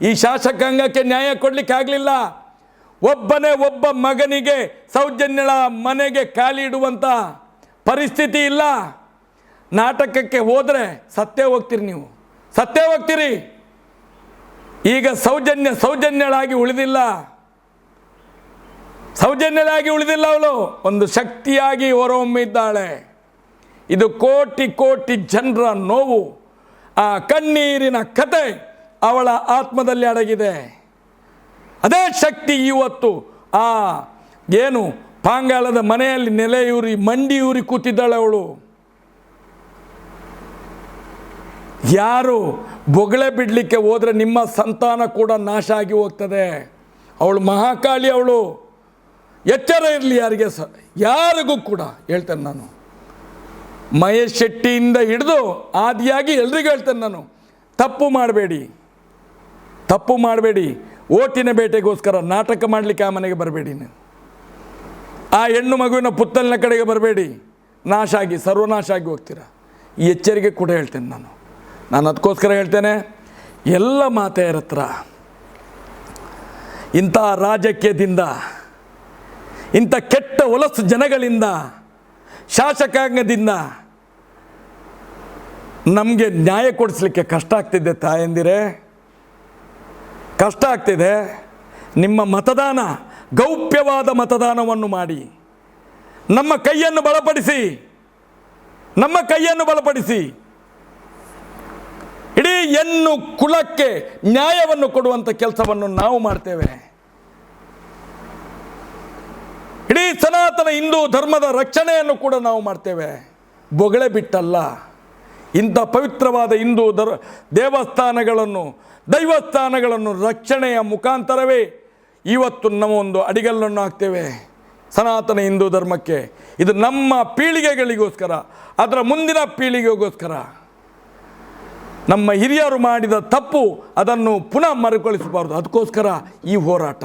ಈ ಶಾಸಕಾಂಗಕ್ಕೆ ನ್ಯಾಯ ಕೊಡಲಿಕ್ಕೆ ಆಗಲಿಲ್ಲ ಒಬ್ಬನೇ ಒಬ್ಬ ಮಗನಿಗೆ, ಸೌಜನ್ಯಳ ಮನೆಗೆ ಕಾಲಿಡುವಂಥ ಪರಿಸ್ಥಿತಿ ಇಲ್ಲ. ನಾಟಕಕ್ಕೆ ಹೋದರೆ ಸತ್ತೇ ಹೋಗ್ತೀರಿ ನೀವು. ಸತ್ತೇ ಹೋಗ್ತೀರಿ. ಈಗ ಸೌಜನ್ಯ ಸೌಜನ್ಯಳಾಗಿ ಉಳಿದಿಲ್ಲ. ಸೌಜನ್ಯಳಾಗಿ ಉಳಿದಿಲ್ಲ ಅವಳು. ಒಂದು ಶಕ್ತಿಯಾಗಿ ಹೊರಹೊಮ್ಮಿದ್ದಾಳೆ ಇದು ಕೋಟಿ ಕೋಟಿ ಜನರ ನೋವು. ಆ ಕಣ್ಣೀರಿನ ಕತೆ. ಅವಳ ಆತ್ಮದಲ್ಲಿ ಅಡಗಿದೆ. ಅದೇ ಶಕ್ತಿ ಇವತ್ತು. ಆ, ಏನು ಪಾಂಗಾಲದ ಮನೆಯಲ್ಲಿ ನೆಲೆಯೂರಿ, ಮಂಡಿಯೂರಿ ಕೂತಿದ್ದಾಳೆ ಅವಳು. ಯಾರು ಬೊಗಳೆ ಬಿಡಲಿಕ್ಕೆ ಹೋದರೆ ನಿಮ್ಮ ಸಂತಾನ ಕೂಡ ನಾಶ ಆಗಿ ಹೋಗ್ತದೆ. ಅವಳು ಮಹಾಕಾಳಿ ಅವಳು. ಎಚ್ಚರ ಇರಲಿ ಯಾರಿಗೆ ಸ, ಯಾರಿಗೂ ಕೂಡ, ಹೇಳ್ತೇನೆ ನಾನು. ಮಹೇಶ್ ಶೆಟ್ಟಿಯಿಂದ ಹಿಡಿದು ಆದಿಯಾಗಿ ಎಲ್ರಿಗೂ ಹೇಳ್ತೇನೆ ನಾನು. ತಪ್ಪು ಮಾಡಬೇಡಿ. ತಪ್ಪು ಮಾಡಬೇಡಿ. ಓಟಿನ ಬೇಟೆಗೋಸ್ಕರ ನಾಟಕ ಮಾಡಲಿಕ್ಕೆ ಆ ಮನೆಗೆ ಬರಬೇಡಿ ನೀನು. ಆ ಹೆಣ್ಣು ಮಗುವಿನ ಪುತ್ತಲಿನ ಕಡೆಗೆ ಬರಬೇಡಿ. ನಾಶ ಆಗಿ, ಸರ್ವನಾಶ ಆಗಿ ಹೋಗ್ತೀರ. ಈ ಎಚ್ಚರಿಕೆ ಕೂಡ ಹೇಳ್ತೇನೆ ನಾನು. ನಾನು ಅದಕ್ಕೋಸ್ಕರ ಹೇಳ್ತೇನೆ, ಎಲ್ಲ ಮಾತೆಯರ ಹತ್ರ, ಇಂಥ ರಾಜಕೀಯದಿಂದ, ಇಂಥ ಕೆಟ್ಟ ಹೊಲಸು ಜನಗಳಿಂದ, ಶಾಸಕಾಂಗದಿಂದ ನಮಗೆ ನ್ಯಾಯ ಕೊಡಿಸ್ಲಿಕ್ಕೆ ಕಷ್ಟ ಆಗ್ತಿದೆ ತಾಯಂದಿರೇ. ಕಷ್ಟ ಆಗ್ತಿದೆ. ನಿಮ್ಮ ಮತದಾನ, ಗೌಪ್ಯವಾದ ಮತದಾನವನ್ನು ಮಾಡಿ. ನಮ್ಮ ಕೈಯನ್ನು ಬಲಪಡಿಸಿ. ನಮ್ಮ ಕೈಯನ್ನು ಬಲಪಡಿಸಿ. ಇಡೀ ಹೆಣ್ಣು ಕುಲಕ್ಕೆ ನ್ಯಾಯವನ್ನು ಕೊಡುವಂಥ ಕೆಲಸವನ್ನು ನಾವು ಮಾಡ್ತೇವೆ. ಇಡೀ ಸನಾತನ ಹಿಂದೂ ಧರ್ಮದ ರಕ್ಷಣೆಯನ್ನು ಕೂಡ ನಾವು ಮಾಡ್ತೇವೆ. ಬೊಗಳೆ ಬಿಟ್ಟಲ್ಲ. ಇಂಥ ಪವಿತ್ರವಾದ ಹಿಂದೂ ದರ್ ದೇವಸ್ಥಾನಗಳನ್ನು, ದೈವಸ್ಥಾನಗಳನ್ನು ರಕ್ಷಣೆಯ ಮುಖಾಂತರವೇ ಇವತ್ತು ನಮ್ಮ ಒಂದು ಅಡಿಗಲ್ಲನ್ನು ಹಾಕ್ತೇವೆ. ಸನಾತನ ಹಿಂದೂ ಧರ್ಮಕ್ಕೆ. ಇದು ನಮ್ಮ ಪೀಳಿಗೆಗಳಿಗೋಸ್ಕರ, ಅದರ ಮುಂದಿನ ಪೀಳಿಗೆಗೋಸ್ಕರ. ನಮ್ಮ ಹಿರಿಯರು ಮಾಡಿದ ತಪ್ಪು ಅದನ್ನು ಪುನಃ ಮರುಕಳಿಸಬಾರ್ದು. ಅದಕ್ಕೋಸ್ಕರ ಈ ಹೋರಾಟ.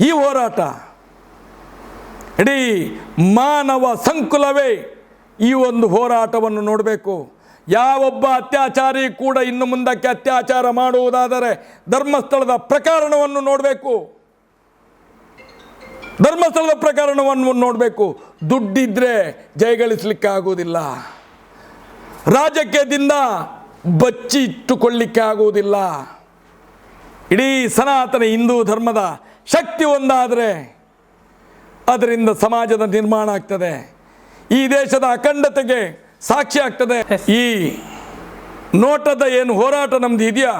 ಈ ಹೋರಾಟ. ಇಡೀ ಮಾನವ ಸಂಕುಲವೇ ಈ ಒಂದು ಹೋರಾಟವನ್ನು ನೋಡಬೇಕು. ಯಾವೊಬ್ಬ ಅತ್ಯಾಚಾರಿ ಕೂಡ ಇನ್ನು ಮುಂದಕ್ಕೆ ಅತ್ಯಾಚಾರ ಮಾಡುವುದಾದರೆ ಧರ್ಮಸ್ಥಳದ ಪ್ರಕರಣವನ್ನು ನೋಡಬೇಕು. ಧರ್ಮಸ್ಥಳದ ಪ್ರಕರಣವನ್ನು ನೋಡಬೇಕು. ದುಡ್ಡಿದ್ರೆ ಜಯಗಳಿಸಲಿಕ್ಕೆ ಆಗುವುದಿಲ್ಲ. ರಾಜಕೀಯದಿಂದ ಬಚ್ಚಿ ಇಟ್ಟುಕೊಳ್ಳಿಕ್ಕೆ ಆಗುವುದಿಲ್ಲ. ಇಡೀ ಸನಾತನ ಹಿಂದೂ ಧರ್ಮದ ಶಕ್ತಿ ಒಂದಾದರೆ ಅದರಿಂದ ಸಮಾಜದ ನಿರ್ಮಾಣ ಆಗ್ತದೆ. ಈ ದೇಶದ ಅಖಂಡತೆಗೆ ಸಾಕ್ಷಿ ಆಗ್ತದೆ. ಈ ನೋಟದ ಏನು ಹೋರಾಟ ನಮ್ದು ಇದೆಯಾ?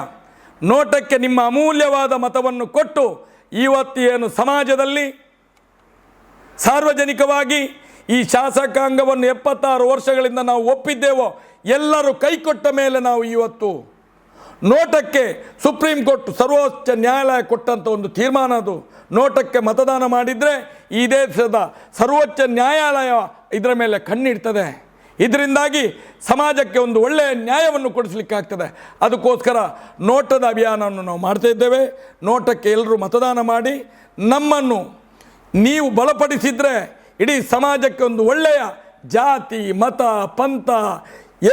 ನೋಟಕ್ಕೆ ನಿಮ್ಮ ಅಮೂಲ್ಯವಾದ ಮತವನ್ನು ಕೊಟ್ಟು ಇವತ್ತು ಏನು ಸಮಾಜದಲ್ಲಿ ಸಾರ್ವಜನಿಕವಾಗಿ ಈ ಶಾಸಕಾಂಗವನ್ನು ಎಪ್ಪತ್ತಾರು ವರ್ಷಗಳಿಂದ ನಾವು ಒಪ್ಪಿದ್ದೇವೋ, ಎಲ್ಲರೂ ಕೈಕೊಟ್ಟ ಮೇಲೆ ನಾವು ಇವತ್ತು ನೋಟಕ್ಕೆ ಸುಪ್ರೀಂ ಕೋರ್ಟ್ ಸರ್ವೋಚ್ಚ ನ್ಯಾಯಾಲಯ ಕೊಟ್ಟಂಥ ಒಂದು ತೀರ್ಮಾನ ಅದು. ನೋಟಕ್ಕೆ ಮತದಾನ ಮಾಡಿದರೆ ಈ ದೇಶದ ಸರ್ವೋಚ್ಚ ನ್ಯಾಯಾಲಯ ಇದರ ಮೇಲೆ ಕಣ್ಣಿಡ್ತದೆ. ಇದರಿಂದಾಗಿ ಸಮಾಜಕ್ಕೆ ಒಂದು ಒಳ್ಳೆಯ ನ್ಯಾಯವನ್ನು ಕೊಡಿಸ್ಲಿಕ್ಕಾಗ್ತದೆ ಅದಕ್ಕೋಸ್ಕರ ನೋಟದ ಅಭಿಯಾನವನ್ನು ನಾವು ಮಾಡ್ತಾ ಇದ್ದೇವೆ. ನೋಟಕ್ಕೆ ಎಲ್ಲರೂ ಮತದಾನ ಮಾಡಿ, ನಮ್ಮನ್ನು ನೀವು ಬಲಪಡಿಸಿದರೆ ಇಡೀ ಸಮಾಜಕ್ಕೆ ಒಂದು ಒಳ್ಳೆಯ ಜಾತಿ, ಮತ, ಪಂಥ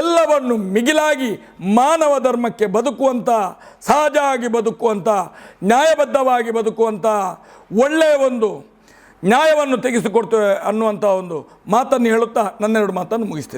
ಎಲ್ಲವನ್ನು ಮಿಗಿಲಾಗಿ ಮಾನವ ಧರ್ಮಕ್ಕೆ ಬದುಕುವಂಥ ಸಹಜ ಆಗಿ ಬದುಕುವಂಥ, ನ್ಯಾಯಬದ್ಧವಾಗಿ ಬದುಕುವಂಥ ಒಳ್ಳೆಯ ಒಂದು ನ್ಯಾಯವನ್ನು ತೆಗೆಸಿಕೊಡ್ತೇವೆ ಅನ್ನುವಂಥ ಒಂದು ಮಾತನ್ನು ಹೇಳುತ್ತಾ ನನ್ನೆರಡು ಮಾತನ್ನು ಮುಗಿಸ್ತೇನೆ.